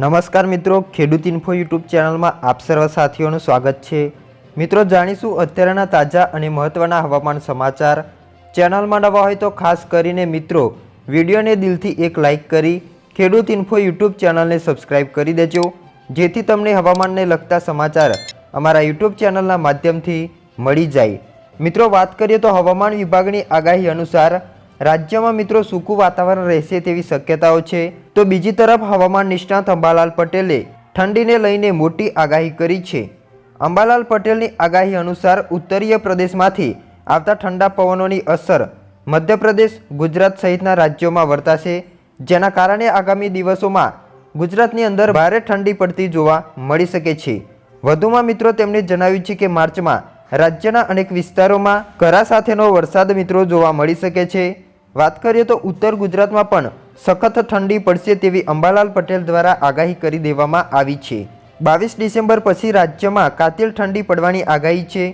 નમસ્કાર મિત્રો, ખેડૂત ઇન્ફો યુટ્યુબ ચેનલમાં આપ સર્વ સાથીઓનું સ્વાગત છે. મિત્રો, જાણીશું અત્યારના તાજા અને મહત્ત્વના હવામાન સમાચાર. ચેનલમાં નવા હોય તો ખાસ કરીને મિત્રો, વિડીયોને દિલથી એક લાઇક કરી, ખેડૂત ઇન્ફો યુટ્યુબ ચેનલને સબસ્ક્રાઇબ કરી દેજો, જેથી તમને હવામાનને લગતા સમાચાર અમારા યુટ્યુબ ચેનલના માધ્યમથી મળી જાય. મિત્રો, વાત કરીએ તો હવામાન વિભાગની આગાહી અનુસાર રાજ્યમાં મિત્રો સૂકું વાતાવરણ રહેશે તેવી શક્યતાઓ છે. તો બીજી તરફ હવામાન નિષ્ણાત અંબાલાલ પટેલે ઠંડીને લઈને મોટી આગાહી કરી છે. અંબાલાલ પટેલની આગાહી અનુસાર ઉત્તરીય પ્રદેશમાંથી આવતા ઠંડા પવનોની અસર મધ્યપ્રદેશ, ગુજરાત સહિતના રાજ્યોમાં વર્તાશે, જેના કારણે આગામી દિવસોમાં ગુજરાતની અંદર ભારે ઠંડી પડતી જોવા મળી શકે છે. વધુમાં મિત્રો તેમણે જણાવ્યું છે કે માર્ચમાં રાજ્યના અનેક વિસ્તારોમાં કરા સાથેનો વરસાદ મિત્રો જોવા મળી શકે છે. વાત કરીએ તો ઉત્તર ગુજરાતમાં પણ સખત ઠંડી પડશે તેવી અંબાલાલ પટેલ દ્વારા આગાહી કરી દેવામાં આવી છે. બાવીસ ડિસેમ્બર પછી રાજ્યમાં કાતિલ ઠંડી પડવાની આગાહી છે.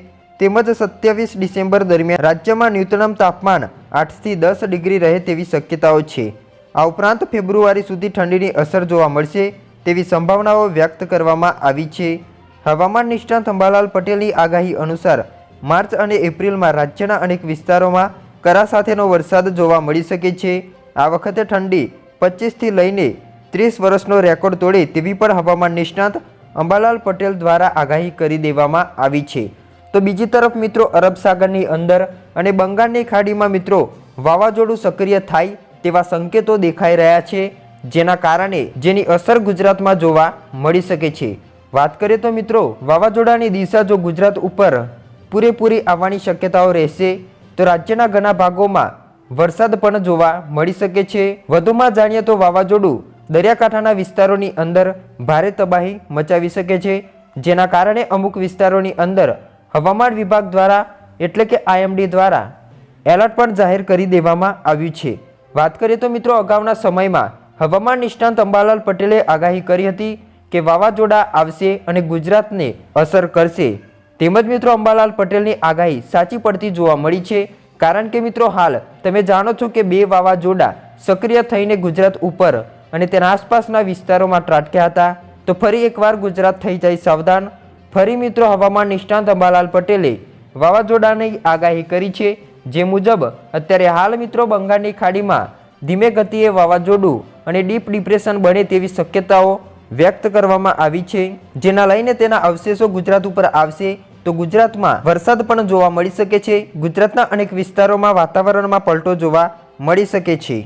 તેમજ સત્યાવીસ ડિસેમ્બર દરમિયાન રાજ્યમાં ન્યૂનતમ તાપમાન આઠથી દસ ડિગ્રી રહે તેવી શક્યતાઓ છે. આ ઉપરાંત ફેબ્રુઆરી સુધી ઠંડીની અસર જોવા મળશે તેવી સંભાવનાઓ વ્યક્ત કરવામાં આવી છે. હવામાન નિષ્ણાંત અંબાલાલ પટેલની આગાહી અનુસાર માર્ચ અને એપ્રિલમાં રાજ્યના અનેક વિસ્તારોમાં કરા સાથેનો વરસાદ જોવા મળી શકે છે. આ વખતે ઠંડી પચીસથી લઈને ત્રીસ વર્ષનો રેકોર્ડ તોડે તેવી પણ હવામાન નિષ્ણાત અંબાલાલ પટેલ દ્વારા આગાહી કરી દેવામાં આવી છે. તો બીજી તરફ મિત્રો, અરબ સાગરની અંદર અને બંગાળની ખાડીમાં મિત્રો, વાવાઝોડું સક્રિય થાય તેવા સંકેતો દેખાઈ રહ્યા છે, જેના કારણે જેની અસર ગુજરાતમાં જોવા મળી શકે છે. વાત કરીએ તો મિત્રો, વાવાઝોડાની દિશા જો ગુજરાત ઉપર પૂરેપૂરી આવવાની શક્યતાઓ રહેશે તો રાજ્યના ઘણા ભાગોમાં વરસાદ પણ જોવા મળી શકે છે. વધુમાં જાણીએ તો વાવાઝોડું દરિયાકાંઠાના વિસ્તારોની અંદર ભારે તબાહી મચાવી શકે છે, જેના કારણે અમુક વિસ્તારોની અંદર હવામાન વિભાગ દ્વારા એટલે કે આઈએમડી દ્વારા એલર્ટ પણ જાહેર કરી દેવામાં આવ્યું છે. વાત કરીએ તો મિત્રો અગાઉના સમયમાં હવામાન નિષ્ણાંત અંબાલાલ પટેલે આગાહી કરી હતી કે વાવાઝોડા આવશે અને ગુજરાતને અસર કરશે. તેમજ મિત્રો અંબાલાલ પટેલની આગાહી સાચી પડતી જોવા મળી છે. કારણ કે મિત્રો હાલ તમે જાણો છો કે બે વાવાઝોડા સક્રિય થઈને ગુજરાત ઉપર અને તેના આસપાસના વિસ્તારોમાં ત્રાટક્યા હતા. તો ફરી એકવાર ગુજરાત થઈ જાય સાવધાન. ફરી મિત્રો હવામાન નિષ્ણાંત અંબાલાલ પટેલે વાવાઝોડાની આગાહી કરી છે. જે મુજબ અત્યારે હાલ મિત્રો બંગાળની ખાડીમાં ધીમે ગતિએ વાવાઝોડું અને ડીપ ડિપ્રેશન બને તેવી શક્યતાઓ વ્યક્ત કરવામાં આવી છે. જેના લઈને તેના અવશેષો ગુજરાત ઉપર આવશે. તો ગુજરાતમાં વરસાદ પણ જોવા મળી શકે છે. ગુજરાતના અનેક વિસ્તારોમાં વાતાવરણમાં પલટો જોવા મળી શકે છે.